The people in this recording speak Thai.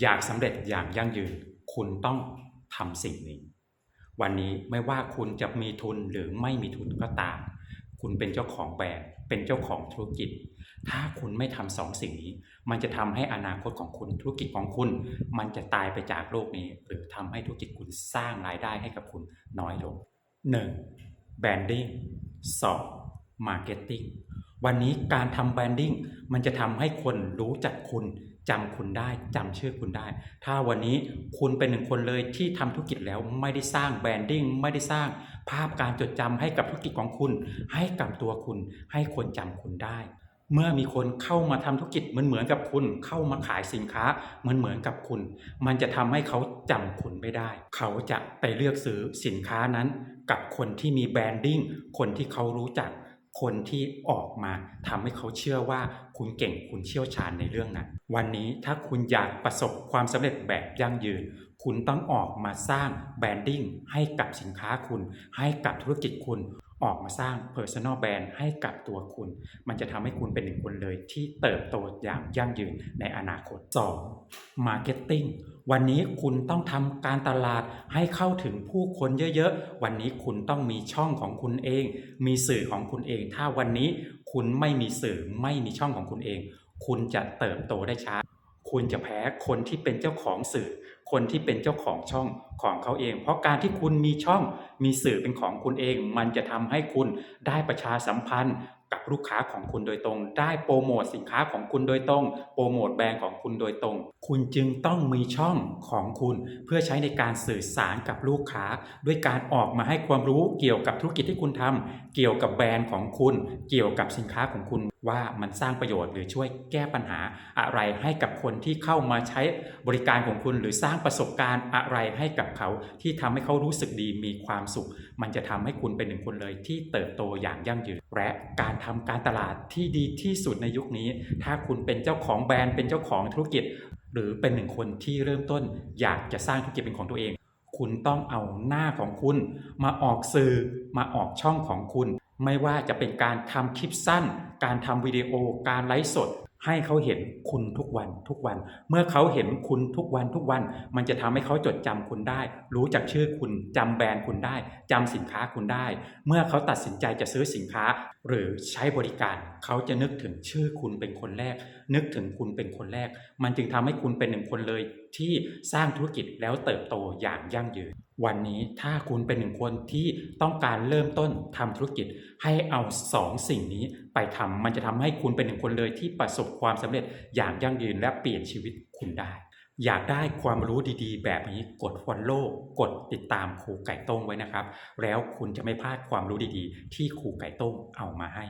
อยากสำเร็จอย่างยั่งยืน คุณต้องทำสิ่งนี้ วันนี้ไม่ว่าคุณจะมีทุนหรือไม่มีทุนก็ตาม คุณเป็นเจ้าของแบรนด์เป็นเจ้าของธุรกิจ ถ้าคุณไม่ทำสองสิ่งนี้ มันจะทำให้อนาคตของคุณธุรกิจของคุณ มันจะตายไปจากโลกนี้ หรือทำให้ธุรกิจคุณสร้างรายได้ให้กับคุณน้อยลง 1. แบรนดิ้ง 2. มาร์เก็ตติ้ง วันนี้การทำแบรนดิ้งมันจะทำให้คนรู้จักคุณจำคุณได้จำชื่อคุณได้ ถ้าวันนี้คุณเป็นหนึ่งคนเลยที่ทำธุรกิจแล้วไม่ได้สร้างแบรนดิ้งไม่ได้สร้างภาพการจดจำให้กับธุรกิจของคุณ ให้กับตัวคุณ ให้คนจำคุณได้ เมื่อมีคนเข้ามาทำธุรกิจเหมือนเหมือนกับคุณ เข้ามาขายสินค้าเหมือนเหมือนกับคุณ มันจะทำให้เขาจำคุณไม่ได้ เขาจะไปเลือกซื้อสินค้านั้น กับคนที่มีแบรนดิ้งคนที่เขารู้จัก คนที่ออกมาทำให้เขาเชื่อว่าคุณเก่งคุณเชี่ยวชาญในเรื่องนั้น วันนี้ถ้าคุณอยากประสบความสำเร็จแบบยั่งยืน คุณต้องออกมาสร้างแบรนดิ้งให้กับสินค้าคุณ ให้กับธุรกิจคุณ ออกมาสร้าง Personal Brand ให้กับตัวคุณ มันจะทำให้คุณเป็นหนึ่งคนเลยที่เติบโตอย่างยั่งยืนในอนาคต 2. Marketing วันนี้คุณต้องทำการตลาดให้เข้าถึงผู้คนเยอะๆ วันนี้คุณต้องมีช่องของคุณเอง มีสื่อของคุณเอง ถ้าวันนี้คุณไม่มีสื่อไม่มีช่องของคุณเอง คุณจะเติบโตได้ช้า คุณจะแพ้คนที่เป็นเจ้าของสื่อ คนที่เป็นเจ้าของช่องของเขาเอง เพราะการที่คุณมีช่องมีสื่อเป็นของคุณเอง มันจะทำให้คุณได้ประชาสัมพันธ์ กับลูกค้าของคุณโดยตรง ได้โปรโมทสินค้าของคุณโดยตรง โปรโมทแบรนด์ของคุณโดยตรง คุณจึงต้องมีช่องของคุณ เพื่อใช้ในการสื่อสารกับลูกค้า ด้วยการออกมาให้ความรู้เกี่ยวกับธุรกิจที่คุณทำเกี่ยวกับแบรนด์ของคุณ เกี่ยวกับสินค้าของคุณว่ามันสร้างประโยชน์หรือช่วยแก้ปัญหาอะไรให้กับคนที่เข้ามาใช้บริการของคุณหรือสร้างประสบการณ์อะไรให้กับเขา ที่ทำให้เขารู้สึกดีมีความสุข มันจะทำให้คุณเป็นหนึ่งคนเลยที่เติบโตอย่างยั่งยืนและการทำการตลาดที่ดีที่สุดในยุคนี้ ถ้าคุณเป็นเจ้าของแบรนด์เป็นเจ้าของธุรกิจ หรือเป็นหนึ่งคนที่เริ่มต้น อยากจะสร้างธุรกิจเป็นของตัวเอง คุณต้องเอาหน้าของคุณ มาออกสื่อมาออกช่องของคุณ ไม่ว่าจะเป็นการทำคลิปสั้น การทำวิดีโอ การไลฟ์สด ให้เขาเห็นคุณทุกวันทุกวัน เมื่อเขาเห็นคุณทุกวันทุกวัน มันจะทำให้เขาจดจำคุณได้ รู้จักชื่อคุณจำแบรนด์คุณได้จำสินค้าคุณได้ เมื่อเขาตัดสินใจจะซื้อสินค้า หรือใช้บริการ เขาจะนึกถึงชื่อคุณเป็นคนแรก นึกถึงคุณเป็นคนแรก มันจึงทำให้คุณเป็นหนึ่งคนเลย ที่สร้างธุรกิจแล้วเติบโตอย่างยั่งยืน วันนี้ถ้าคุณเป็นหนึ่งคนที่ต้องการเริ่มต้นทำธุรกิจให้เอาสองสิ่งนี้ไปทำมันจะทำให้คุณเป็นหนึ่งคนเลยที่ประสบความสำเร็จอย่างยั่งยืนและเปลี่ยนชีวิตคุณได้ อยากได้ความรู้ดีๆ แบบนี้กด follow กดติดตามครูไก่ต้งไว้นะครับ แล้วคุณจะไม่พลาดความรู้ดีๆ ที่ครูไก่ต้งเอามาให้